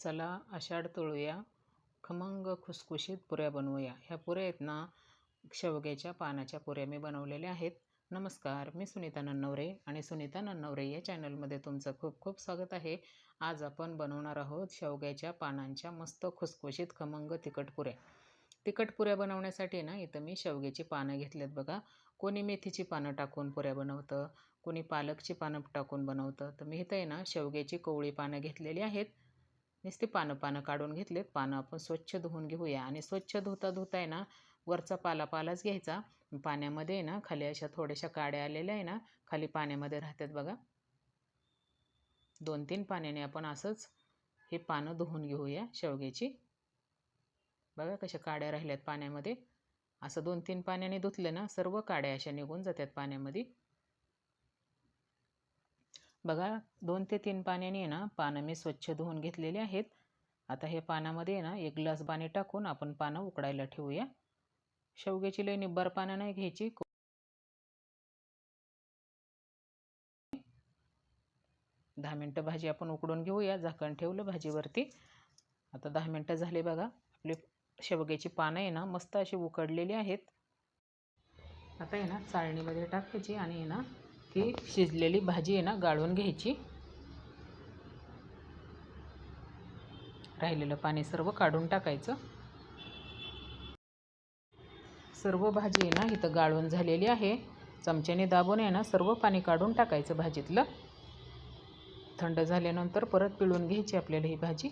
चला आषाढ तळूया खमंग खुसखुशीत पुऱ्या बनवूया. ह्या पुऱ्या आहेत ना शेवग्याच्या पानाच्या पुऱ्या मी बनवलेल्या आहेत. नमस्कार मी सुनीता नन्नवरे आणि सुनीता नन्नवरे या चॅनलमध्ये तुमचं खूप खूप स्वागत आहे. आज आपण बनवणार आहोत शेवग्याच्या पानांच्या मस्त खुसखुशीत खमंग तिखट पुऱ्या. तिखट पुऱ्या बनवण्यासाठी ना इथं मी शेवग्याची पानं घेतलेत बघा. कोणी मेथीची पानं टाकून पुऱ्या बनवतं कोणी पालकची पानं टाकून बनवतं. तर मी इथं आहे ना शेवग्याची कोवळी पानं घेतलेली आहेत. नुसती पानं पानं काढून घेतलेत. पानं आपण स्वच्छ धुवून घेऊया. आणि स्वच्छ धुता धुता आहे ना वरचा पाला पालाच घ्यायचा. पाण्यामध्ये आहे ना खाली अशा थोड्याशा काड्या आलेल्या आहे ना खाली पाण्यामध्ये राहतात बघा. दोन तीन पाण्याने आपण असंच हे पानं धुवून घेऊया शेवग्याची. बघा कशा काड्या राहिल्यात पाण्यामध्ये. असं दोन तीन पाण्याने धुतलं ना सर्व काड्या अशा निघून जातात पाण्यामध्ये. बघा दोन ते तीन पाण्याने ना पानं मी स्वच्छ धुवून घेतलेली आहेत. आता हे पानामध्ये ना एक ग्लास पाणी टाकून आपण पानं उकडायला ठेवूया. शेवग्याची लई निब्बर पानं नाही घ्यायची. दहा मिनटं भाजी आपण उकडून घेऊया. झाकण ठेवलं भाजीवरती. आता दहा मिनटं झाले बघा. आपली शेवग्याची पानं आहे ना मस्त अशी उकडलेली आहेत. आता आहे ना चाळणीमध्ये टाकायची आणि आहे ना ही शिजलेली भाजी आहे ना गाळून घ्यायची. राहिलेलं पाणी सर्व काढून टाकायचं. सर्व भाजी आहे ना इथं गाळून झालेली आहे. चमच्याने दाबून आहे ना सर्व पाणी काढून टाकायचं भाजीतलं. थंड झाल्यानंतर परत पिळून घ्यायची आपल्याला ही भाजी.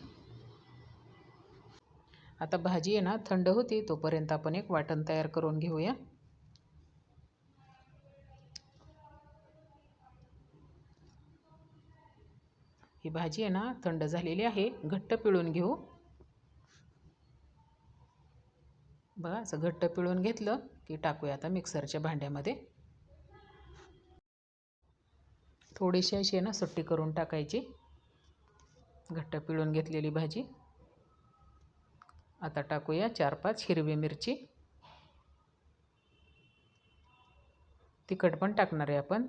आता भाजी आहे ना थंड होती तोपर्यंत आपण एक वाटण तयार करून घेऊया. ही भाजी आहे ना थंड झालेली आहे. घट्ट पिळून घेऊ. बघा असं घट्ट पिळून घेतलं की टाकूया आता मिक्सरच्या भांड्यामध्ये. थोडीशी अशी आहे ना सुट्टी करून टाकायची. घट्ट पिळून घेतलेली भाजी. आता टाकूया चार पाच हिरवी मिरची. तिखट पण टाकणार आहे आपण.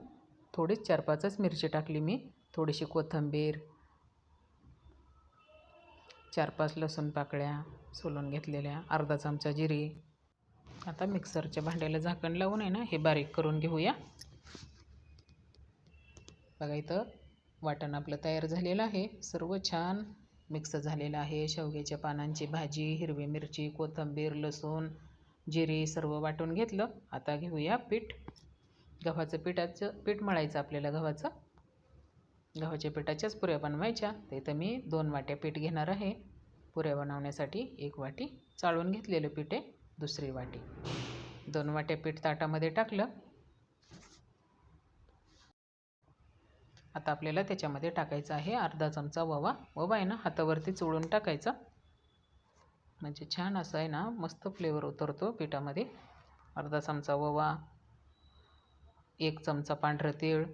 थोडीच चार पाचच मिरची टाकली मी. थोडीशी कोथिंबीर चार पाच लसूण पाकळ्या सोलून घेतलेल्या अर्धा चमचा जिरी. आता मिक्सरच्या भांड्याला झाकण लावून आहे ना हे बारीक करून घेऊया. बघा इथं वाटण आपलं तयार झालेलं आहे. सर्व छान मिक्स झालेलं आहे. शेवग्याच्या पानांची भाजी हिरवी मिरची कोथिंबीर लसूण जिरी सर्व वाटून घेतलं. आता घेऊया पीठ. गव्हाचं पिठाचं पीठ मळायचं आपल्याला गव्हाचं. गव्हाच्या पिठाच्याच पुऱ्या बनवायच्या. तर इथं मी दोन वाट्या पीठ घेणार आहे. पुऱ्या बनवण्यासाठी एक वाटी चाळून घेतलेलं पीठ आहे दुसरी वाटी. दोन वाट्या पीठ ताटामध्ये टाकलं. आता आपल्याला त्याच्यामध्ये टाकायचं आहे अर्धा चमचा ववा ववा आहे ना हातावरती चोळून टाकायचा. म्हणजे छान असं आहे ना मस्त फ्लेवर उतरतो पिठामध्ये. अर्धा चमचा ववा एक चमचा पांढरं तीळ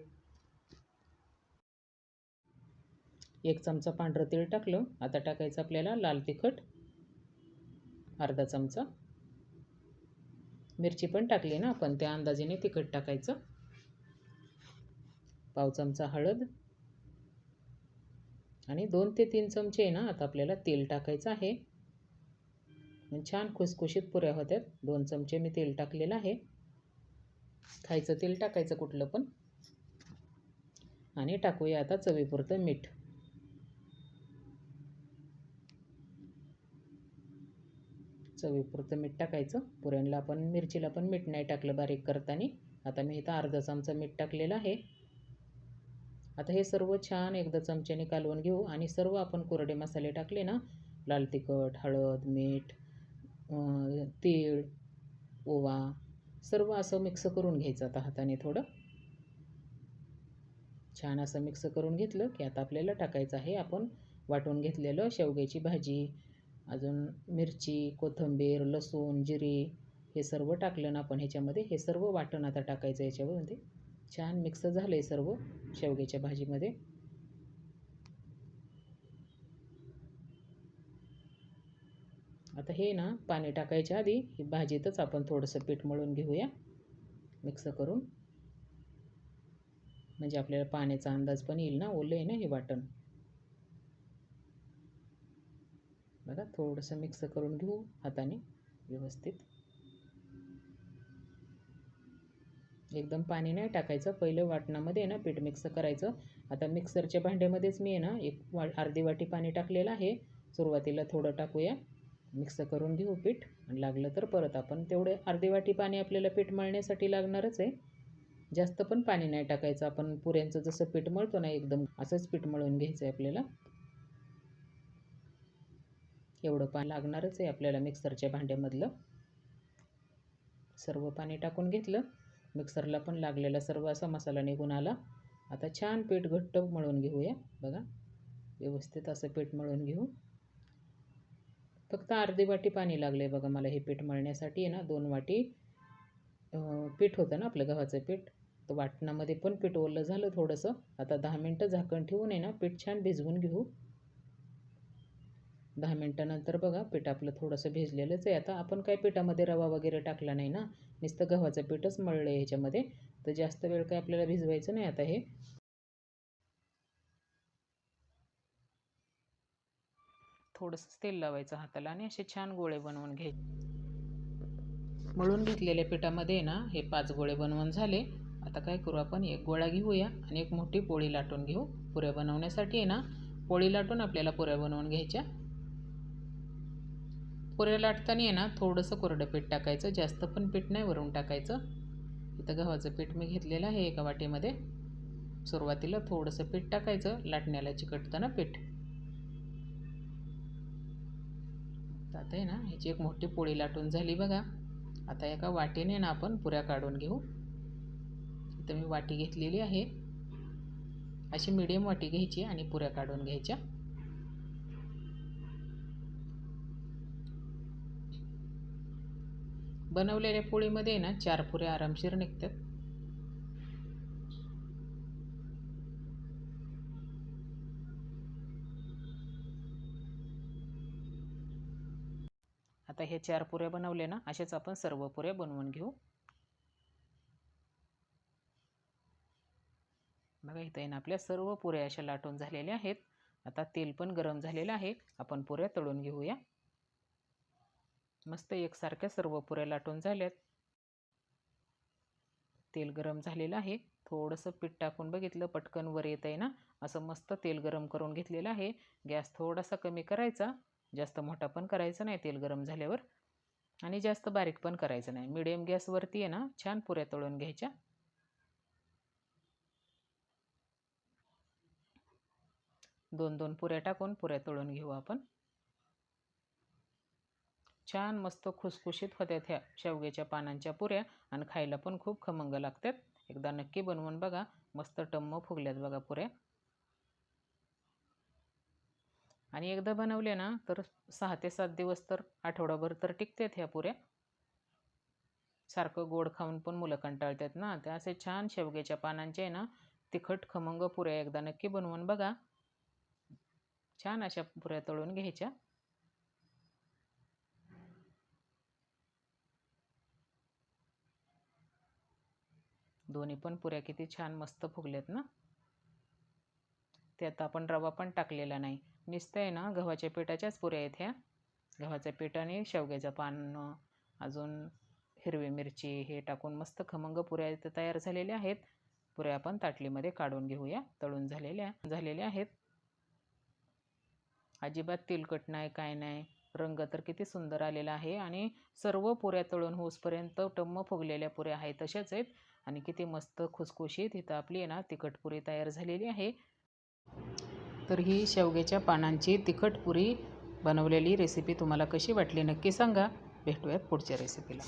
एक चमचा पांढरं तेल टाकलं. आता टाकायचं आपल्याला लाल तिखट. अर्धा चमचा. मिरची पण टाकली ना आपण त्या अंदाजेने तिखट टाकायचं. पाव चमचा हळद. आणि दोन ते तीन चमचे ना आता आपल्याला तेल टाकायचं आहे. छान खुसखुशीत पुऱ्या होत्यात. दोन चमचे मी तेल टाकलेलं आहे. खायचं तेल टाकायचं कुठलं पण. आणि टाकूया आता चवीपुरतं मीठ. चवीपुरतं मीठ टाकायचं. पुरणला आपण मिरचीला पण मीठ नाही टाकलं बारीक करताना. आता मी इथं अर्धा चमचा मीठ टाकलेलं आहे. आता हे सर्व छान एकदा चमच्याने कालवून घेऊ. आणि सर्व आपण कोरडे मसाले टाकले ना लाल तिखट हळद मीठ तीळ ओवा सर्व असं मिक्स करून घ्यायचं आता हाताने थोडं. छान असं मिक्स करून घेतलं की आता आपल्याला टाकायचं आहे आपण. वाटून घेतलेलं शेवग्याची भाजी अजून मिरची कोथिंबीर लसूण जिरी हे सर्व टाकलं ना आपण ह्याच्यामध्ये. हे सर्व वाटण आता टाकायचं याच्यामध्ये छान मिक्स झालं आहे सर्व शेवग्याच्या भाजीमध्ये. आता हे ना पाणी टाकायच्या आधी ही भाजीतच आपण थोडंसं पीठ मळून घेऊया. मिक्स करून. म्हणजे आपल्याला पाण्याचा अंदाज पण येईल ना ओलं आहे ना हे वाटण. बघा थोडंसं मिक्स करून घेऊ हाताने व्यवस्थित. एकदम पाणी नाही टाकायचं. पहिलं वाटणामध्ये ना पीठ मिक्स करायचं. आता मिक्सरच्या भांड्यामध्येच मी आहे ना एक वा अर्धी वाटी पाणी टाकलेलं आहे. सुरुवातीला थोडं टाकूया. मिक्स करून घेऊ पीठ. आणि लागलं तर परत आपण तेवढे अर्धी वाटी पाणी आपल्याला पीठ मळण्यासाठी लागणारच आहे. जास्त पण पाणी नाही टाकायचं. आपण पुऱ्यांचं जसं पीठ मळतो ना एकदम असंच पीठ मळून घ्यायचं आहे आपल्याला. एवढं पाणी लागणारच आहे आपल्याला मिक्सरच्या भांड्यामधलं. सर्व पाणी टाकून घेतलं. मिक्सरला पण लागलेला सर्व असा मसाला निघून आला. आता छान पीठ घट्ट मळून घेऊया. बघा व्यवस्थित असं पीठ मळून घेऊ. फक्त अर्धी वाटी पाणी लागलं आहे बघा मला हे पीठ मळण्यासाठी आहे ना दोन वाटी. पीठ होतं ना आपलं गव्हाचं पीठ. तर वाटणामध्ये पण पीठ ओलं झालं थोडंसं. आता दहा मिनटं झाकण ठेवून आहे ना पीठ छान भिजवून घेऊ. दहा मिनटानंतर बघा पीठ आपलं थोडंसं भिजलेलंच आहे. आता आपण काय पिठामध्ये रवा वगैरे टाकला नाही ना? नुसतं गव्हाचं पीठच मळलं आहे ह्याच्यामध्ये. तर जास्त वेळ काय आपल्याला भिजवायचं नाही आता हे. थोडंसं तेल लावायचं हाताला आणि असे छान गोळे बनवून घ्यायचे मळून घेतलेल्या पिठामध्ये ना हे पाच गोळे बनवून झाले. आता काय करू आपण? एक गोळा घेऊया आणि एक मोठी पोळी लाटून घेऊ. पुऱ्या बनवण्यासाठी आहे ना? पोळी लाटून आपल्याला पुऱ्या बनवून घ्यायच्या. पुऱ्या लाटताना आहे ना थोडंसं कोरडं पीठ टाकायचं जास्त पण पीठ नाही वरून टाकायचं. इथं गव्हाचं पीठ मी घेतलेलं आहे एका वाटीमध्ये. सुरुवातीला थोडंसं पीठ टाकायचं लाटण्याला चिकटताना पीठ. आता आहे ना ह्याची एक मोठी पोळी लाटून झाली बघा. आता एका वाटीने ना आपण पुऱ्या काढून घेऊ. इथं मी वाटी घेतलेली आहे. अशी मिडियम वाटी घ्यायची आणि पुऱ्या काढून घ्यायच्या. बनवलेल्या पोळीमध्ये ना चार पुऱ्या आरामशीर निघतात. आता हे चार पुऱ्या बनवले ना असेच आपण सर्व पुऱ्या बनवून घेऊ. बघा इथं आहे ना आपल्या सर्व पुऱ्या अशा लाटून झालेल्या आहेत. आता तेल पण गरम झालेलं आहे. आपण पुऱ्या तळून घेऊया. मस्त एकसारख्या सर्व पुऱ्या लाटून झाल्यात. तेल गरम झालेलं आहे. थोडंसं पीठ टाकून बघितलं पटकन वर येत आहे ना? असं मस्त तेल गरम करून घेतलेलं आहे. गॅस थोडासा कमी करायचा. जास्त मोठा पण करायचा नाही तेल गरम झाल्यावर. आणि जास्त बारीक पण करायचं नाही. मिडियम गॅसवरती आहे ना? छान पुऱ्या तळून घ्यायच्या. दोन दोन पुऱ्या टाकून पुऱ्या तळून घेऊ आपण. छान मस्त खुसखुशीत होत्यात ह्या शेवग्याच्या पानांच्या पुऱ्या आणि खायला पण खूप खमंग लागतात. एकदा नक्की बनवून बघा. मस्त टम्म फुगल्यात बघा पुऱ्या. आणि एकदा बनवले ना तर सहा ते सात दिवस तर आठवडाभर तर टिकतात ह्या पुऱ्या. सारखं गोड खाऊन पण मुलं कंटाळतात ना. ते असे छान शेवग्याच्या पानांचे आहे ना तिखट खमंग पुऱ्या एकदा नक्की बनवून बघा. छान अशा पुऱ्या तळून घ्यायच्या. दोन्ही पण पुऱ्या किती छान मस्त फुगलेत ना. त्यात आपण रवा पण टाकलेला नाही. नुसतं आहे ना गव्हाच्या पिठाच्याच पुऱ्या आहेत ह्या. गव्हाचं पीठ आणि शेवग्याचं पान अजून हिरवी मिरची हे टाकून मस्त खमंग पुऱ्या इथं तयार झालेल्या आहेत. पुऱ्या आपण ताटलीमध्ये काढून घेऊया. तळून झालेल्या झालेल्या आहेत. अजिबात तेलकट नाही काय नाही. रंग तर किती सुंदर आलेला आहे आणि सर्व पुऱ्या तळून होसपर्यंत टम्म फुगलेल्या पुऱ्या आहेत तशाच आहेत. आणि किती मस्त खुसखुशीत इथं आपली आहे ना तिखटपुरी तयार झालेली आहे. तर ही शेवग्याच्या पानांची तिखटपुरी बनवलेली रेसिपी तुम्हाला कशी वाटली नक्की सांगा. भेटूयात पुढच्या रेसिपीला